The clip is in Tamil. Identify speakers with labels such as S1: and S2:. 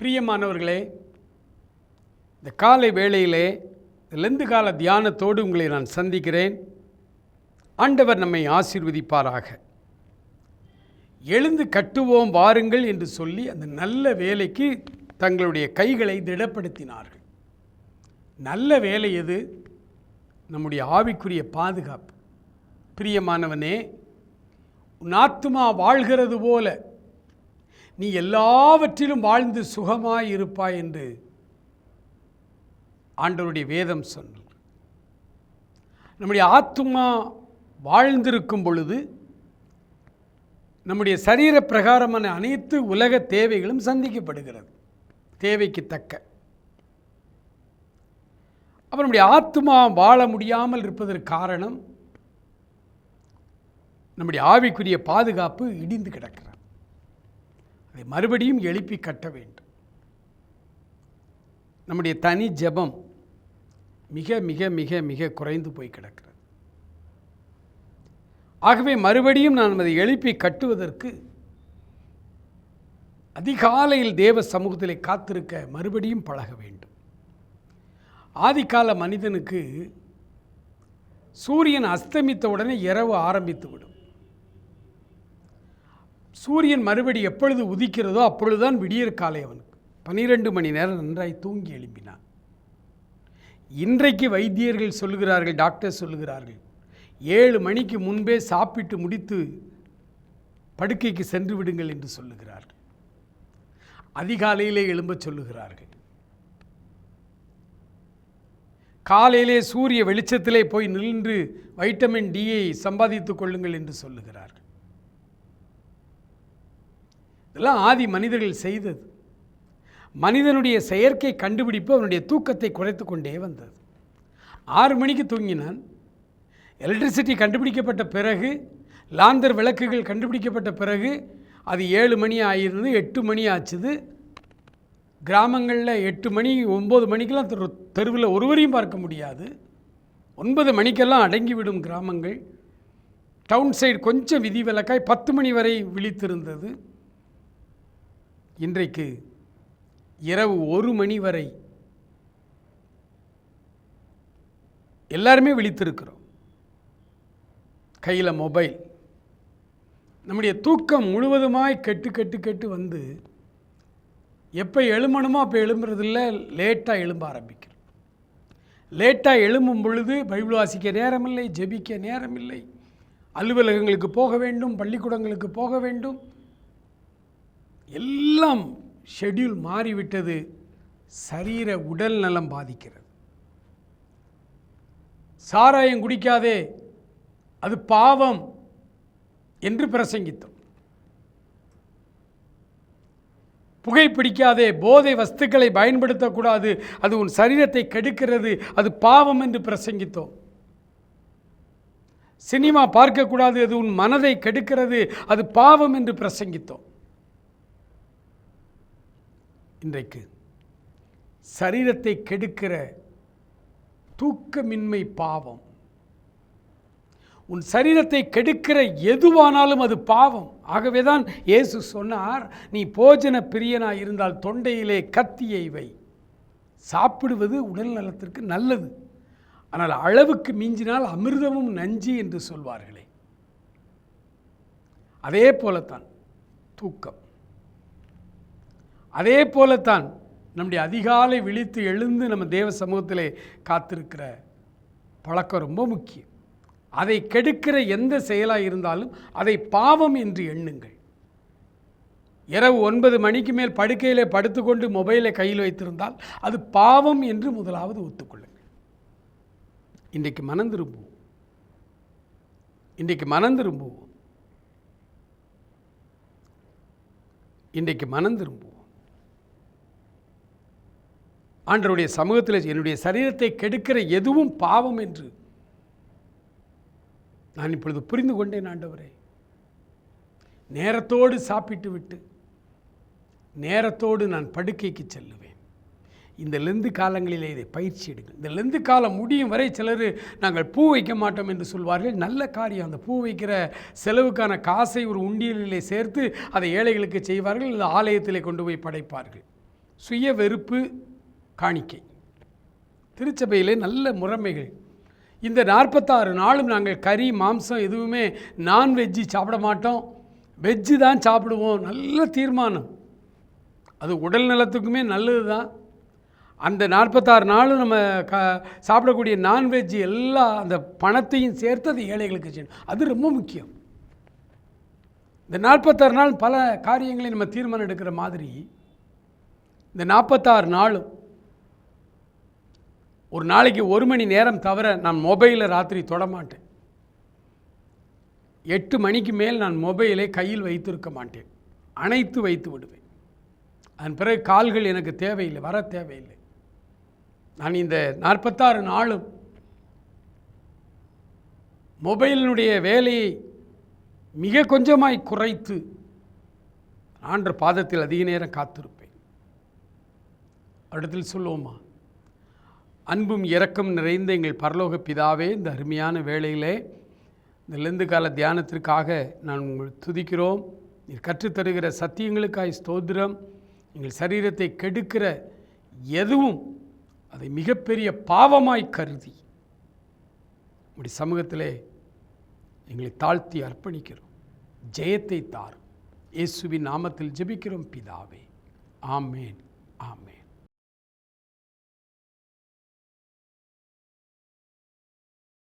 S1: பிரியமானவர்களே இந்த காலை வேளையிலே லெந்து கால தியானத்தோடு உங்களை நான் சந்திக்கிறேன் ஆண்டவர் நம்மை ஆசீர்வதிப்பாராக எழுந்து கட்டுவோம் வாருங்கள் என்று சொல்லி அந்த நல்ல வேலைக்கு தங்களுடைய கைகளை திடப்படுத்தினார்கள் நல்ல வேலை எது நம்முடைய ஆவிக்குரிய பாதுகாப்பு பிரியமானவனே நாத்துமா ஆத்துமா வாழ்கிறது போல நீ எல்லாவற்றிலும் வாழ்ந்து சுகமாயிருப்பாய் என்று ஆண்டவருடைய வேதம் சொன்ன நம்முடைய ஆத்மா வாழ்ந்திருக்கும் பொழுது நம்முடைய சரீர பிரகாரமான அனைத்து உலக தேவைகளும் சந்திக்கப்படுகிறது தேவைக்கு தக்க அப்போ நம்முடைய ஆத்மா வாழ முடியாமல் இருப்பதற்கு காரணம் நம்முடைய ஆவிக்குரிய பாதுகாப்பு இடிந்து கிடக்கிறது அதை மறுபடியும் எழுப்பி கட்ட வேண்டும் நம்முடைய தனி ஜபம் மிக மிக மிக மிக குறைந்து போய் கிடக்கிறது ஆகவே மறுபடியும் நான் அதை எழுப்பி கட்டுவதற்கு அதிகாலையில் தேவ சமூகத்திலே காத்திருக்க மறுபடியும் பழக வேண்டும் ஆதிக்கால மனிதனுக்கு சூரியன் அஸ்தமித்த உடனே இரவு ஆரம்பித்து விடும் சூரியன் மறுபடி எப்பொழுது உதிக்கிறதோ அப்பொழுதுதான் விடியற்காலை அவனுக்கு பனிரெண்டு மணி நேரம் நன்றாய் தூங்கி எழும்பினான் இன்றைக்கு வைத்தியர்கள் சொல்கிறார்கள் டாக்டர் சொல்லுகிறார்கள் ஏழு மணிக்கு முன்பே சாப்பிட்டு முடித்து படுக்கைக்கு சென்று விடுங்கள் என்று சொல்லுகிறார்கள் அதிகாலையிலே எழும்ப சொல்லுகிறார்கள் காலையிலே சூரிய வெளிச்சத்திலே போய் நின்று வைட்டமின் டியை சம்பாதித்துக் கொள்ளுங்கள் என்று சொல்லுகிறார்கள் இதெல்லாம் ஆதி மனிதர்கள் செய்தது மனிதனுடைய செயற்கை கண்டுபிடிப்பு அவனுடைய தூக்கத்தை குறைத்து கொண்டே வந்தது ஆறு மணிக்கு தூங்கினான் எலக்ட்ரிசிட்டி கண்டுபிடிக்கப்பட்ட பிறகு லாந்தர் விளக்குகள் கண்டுபிடிக்கப்பட்ட பிறகு அது ஏழு மணி ஆகிருந்தது எட்டு மணி ஆச்சுது கிராமங்களில் எட்டு மணி ஒம்பது மணிக்கெல்லாம் தெரு தெருவில் ஒருவரையும் பார்க்க முடியாது ஒன்பது மணிக்கெல்லாம் அடங்கிவிடும் கிராமங்கள் டவுன் சைடு கொஞ்சம் விதிவிலக்காய் பத்து மணி வரை விழித்திருந்தது இன்றைக்கு இரவு ஒரு மணி வரை எல்லாருமே விழித்திருக்கிறோம் கையில் மொபைல் நம்முடைய தூக்கம் முழுவதுமாய் கெட்டு கெட்டு கெட்டு வந்து எப்போ எழுமணுமோ அப்போ எழும்புறதில்ல லேட்டாக எழும்ப ஆரம்பிக்கிறோம் லேட்டாக எழும்பும் பொழுது பைபிள் வாசிக்க நேரமில்லை ஜெபிக்க நேரமில்லை அலுவலகங்களுக்கு போக வேண்டும் பள்ளிக்கூடங்களுக்கு போக வேண்டும் எல்லாம் ஷெட்யூல் மாறிவிட்டது சரீர உடல் நலம் பாதிக்கிறது சாராயம் குடிக்காதே அது பாவம் என்று பிரசங்கித்தோம் புகைப்பிடிக்காதே போதை வஸ்துக்களை பயன்படுத்தக்கூடாது அது உன் சரீரத்தை கெடுக்கிறது அது பாவம் என்று பிரசங்கித்தோம் சினிமா பார்க்கக்கூடாது அது உன் மனதை கெடுக்கிறது அது பாவம் என்று பிரசங்கித்தோம் இன்றைக்கு சரீரத்தை கெடுக்கிற தூக்கமின்மை பாவம் உன் சரீரத்தை கெடுக்கிற எதுவானாலும் அது பாவம் ஆகவே தான் இயேசு சொன்னார் நீ போஜன பிரியனாக இருந்தால் தொண்டையிலே கத்தியை வை சாப்பிடுவது உடல் நலத்திற்கு நல்லது ஆனால் அளவுக்கு மிஞ்சினால் அமிர்தமும் நஞ்சு என்று சொல்வார்களே அதே போலத்தான் தூக்கம் அதே போலத்தான் நம்முடைய அதிகாலை விழித்து எழுந்து நம்ம தேவ சமூகத்தில் காத்திருக்கிற பழக்கம் ரொம்ப முக்கியம் அதை கெடுக்கிற எந்த செயலாக இருந்தாலும் அதை பாவம் என்று எண்ணுங்கள் இரவு ஒன்பது மணிக்கு மேல் படுக்கையில் படுத்துக்கொண்டு மொபைலை கையில் வைத்திருந்தால் அது பாவம் என்று முதலாவது ஒத்துக்கொள்ளுங்கள் இன்றைக்கு மனம் திரும்புவோம் இன்றைக்கு மனம் திரும்புவோம் இன்றைக்கு மனம் திரும்புவோம் ஆண்டருடைய சமூகத்தில் என்னுடைய சரீரத்தை கெடுக்கிற எதுவும் பாவம் என்று நான் இப்பொழுது புரிந்து கொண்டேன் ஆண்டவரே நேரத்தோடு சாப்பிட்டு விட்டு நேரத்தோடு நான் படுக்கைக்கு செல்லுவேன் இந்த லெந்து காலங்களிலே இதை பயிற்சி எடுங்கள் இந்த லெந்து காலம் முடியும் வரை சிலர் நாங்கள் பூ வைக்க மாட்டோம் என்று சொல்வார்கள் நல்ல காரியம் அந்த பூ வைக்கிற செலவுக்கான காசை ஒரு உண்டியலிலே சேர்த்து அதை ஏழைகளுக்கு செய்வார்கள் இல்லை ஆலயத்திலே கொண்டு போய் படைப்பார்கள் சுய வெறுப்பு காணிக்கை திருச்சபையிலே நல்ல முறைமைகள் இந்த நாற்பத்தாறு நாளும் நாங்கள் கறி மாம்சம் எதுவுமே நான்வெஜ்ஜு சாப்பிட மாட்டோம் வெஜ்ஜு தான் சாப்பிடுவோம் நல்ல தீர்மானம் அது உடல் நலத்துக்குமே நல்லது தான் அந்த நாற்பத்தாறு நாளும் நம்ம க சாப்பிடக்கூடிய நான்வெஜ்ஜு எல்லா அந்த பணத்தையும் சேர்த்து அது ஏழைகளுக்கு செய்யணும் அது ரொம்ப முக்கியம் இந்த நாற்பத்தாறு நாள் பல காரியங்களை நம்ம தீர்மானம் எடுக்கிற மாதிரி இந்த நாற்பத்தாறு நாளும் ஒரு நாளைக்கு ஒரு மணி நேரம் தவிர நான் மொபைலில் ராத்திரி தொடமாட்டேன் எட்டு மணிக்கு மேல் நான் மொபைலை கையில் வைத்திருக்க மாட்டேன் அணைத்து வைத்து விடுவேன் அதன் பிறகு கால்கள் எனக்கு தேவையில்லை வர தேவையில்லை நான் இந்த நாற்பத்தாறு நாளும் மொபைலினுடைய வேலையை மிக கொஞ்சமாய் குறைத்து ஆண்ட பாதத்தில் அதிக நேரம் காத்திருப்பேன் அடுத்தில் சொல்லுவோமா அன்பும் இரக்கம் நிறைந்த எங்கள் பரலோக பிதாவே இந்த அருமையான வேளையிலே இந்த லெந்து கால தியானத்திற்காக நான் உங்கள் துதிக்கிறோம் நீர் கற்றுத்தருகிற சத்தியங்களுக்காய் ஸ்தோத்திரம் எங்கள் சரீரத்தை கெடுக்கிற எதுவும் அதை மிகப்பெரிய பாவமாய் கருதி உங்களுடைய சமூகத்திலே எங்களை தாழ்த்தி அர்ப்பணிக்கிறோம் ஜெயத்தை தார் இயேசுவின் நாமத்தில் ஜெபிக்கிறோம் பிதாவே ஆமேன் ஆமேன்